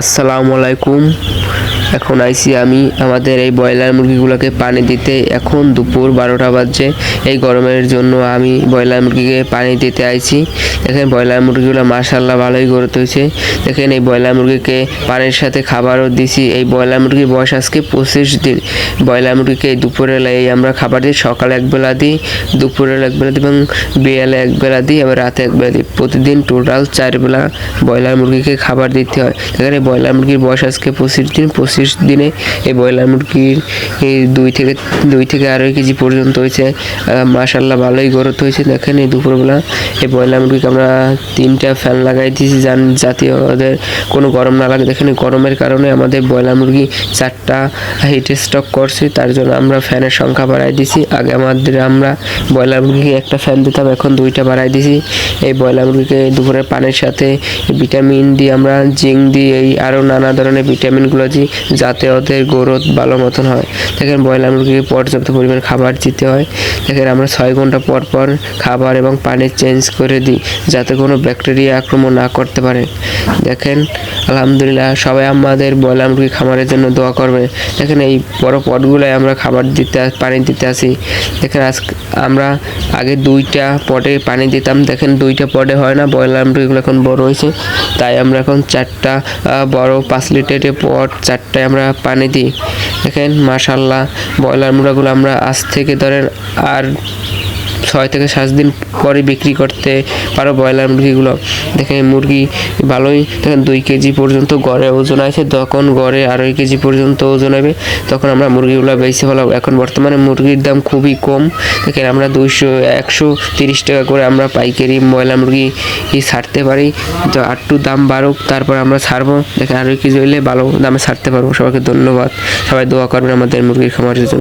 আসসালামু আলাইকুম। এখন আইছি আমি আমাদের এই ব্রয়লার মুরগিগুলোকে পানি দিতে। এখন দুপুর বারোটা বাজছে। এই গরমের জন্য আমি ব্রয়লার মুরগিকে পানি দিতে আইছি দেখেন ব্রয়লার মুরগিগুলো মার্শাল্লাহ ভালোই গড়ে তুলছে। দেখেন এই ব্রয়লার মুরগিকে পানির সাথে খাবারও দিছি। এই ব্রয়লার মুরগির বয়স আজকে পঁচিশ দিন। ব্রয়লার মুরগিকে দুপুরবেলা এই আমরা খাবার দিই, সকালে এক বেলা দিই, দুপুরের এক বেলা দিই এবং বিয়ালে এক বেলা দিই, আবার রাতে এক বেলা দিই। প্রতিদিন টোটাল চার বেলা ব্রয়লার মুরগিকে খাবার দিতে হয়। এখানে ব্রয়লার মুরগির বয়স আজকে পঁচিশ দিন, পঁচিশ দিনে এই ব্রয়লার মুরগির দুই থেকে দুই থেকে আড়াই কেজি পর্যন্ত হয়েছে। মাসাল্লাহ ভালোই গ্রোথ হয়েছে। দেখেন এই দুপুরবেলা এই ব্রয়লার মুরগিকে আমরা তিনটা ফ্যান লাগাই দিয়েছি। যান যাতে ওদের কোনো গরম না লাগে। দেখেন গরমের কারণে আমাদের ব্রয়লার মুরগি চারটা হিট স্টক করছে। তার জন্য আমরা ফ্যানের সংখ্যা বাড়াই দিছি আগে আমাদের আমরা ব্রয়লার মুরগিকে একটা ফ্যান দিতাম, এখন দুইটা বাড়াই দিছি এই ব্রয়লার মুরগিকে দুপুরের পানির সাথে ভিটামিন দিই আমরা জিঙ্ক দিই এই আরও নানা ধরনের ভিটামিনগুলো দিই যাতে ওদের গ্রোথ ভালো মতন হয়। দেখেন ব্রয়লার মুরগিকে পর্যাপ্ত পরিমাণ খাবার দিতে হয়। দেখেন আমরা ছয় ঘণ্টা পর পর খাবার এবং পানি চেঞ্জ করে দিই, যাতে কোনো ব্যাকটেরিয়া আক্রমণ না করতে পারে। দেখেন, আলহামদুলিল্লাহ সবাই আমাদের ব্রয়লার মুরগি খামারের জন্য দোয়া করবে। দেখেন এই বড় পটগুলোয় আমরা খাবার দিতে পানি দিতে আসি। দেখেন আজ আমরা আগে দুইটা পটে পানি দিতাম। দেখেন দুইটা পটে হয় না, ব্রয়লার মুরগিগুলো এখন বড় হয়েছে। তাই আমরা এখন চারটা বড় পাঁচ লিটারের পট চারটায় আমরা পানি দিই। দেখেন মাশাল্লাহ ব্রয়লার মুড়াগুলো আমরা আজ থেকে ধরেন আর ছয় থেকে সাত দিন পরে বিক্রি করতে পারো ব্রয়লার মুরগিগুলো। দেখেন মুরগি ভালোই, দেখেন দুই কেজি পর্যন্ত গড়ে ওজন আছে, তখন গড়ে আড়াই কেজি পর্যন্ত ওজন হবে, তখন আমরা মুরগিগুলো বেশি ভালো এখন বর্তমানে মুরগির দাম খুবই কম, দেখেন আমরা দুইশো, একশো তিরিশ টাকা করে আমরা পাইকারি ব্রয়লার মুরগি ছাড়তে পারি। তো আটটু দাম বাড়ুক, তারপর আমরা ছাড়বো। দেখেন আড়াই কেজি হইলে ভালো দামে ছাড়তে পারব। সবাইকে ধন্যবাদ। সবাই দোয়া করবেন আমাদের মুরগির খামারের জন্য।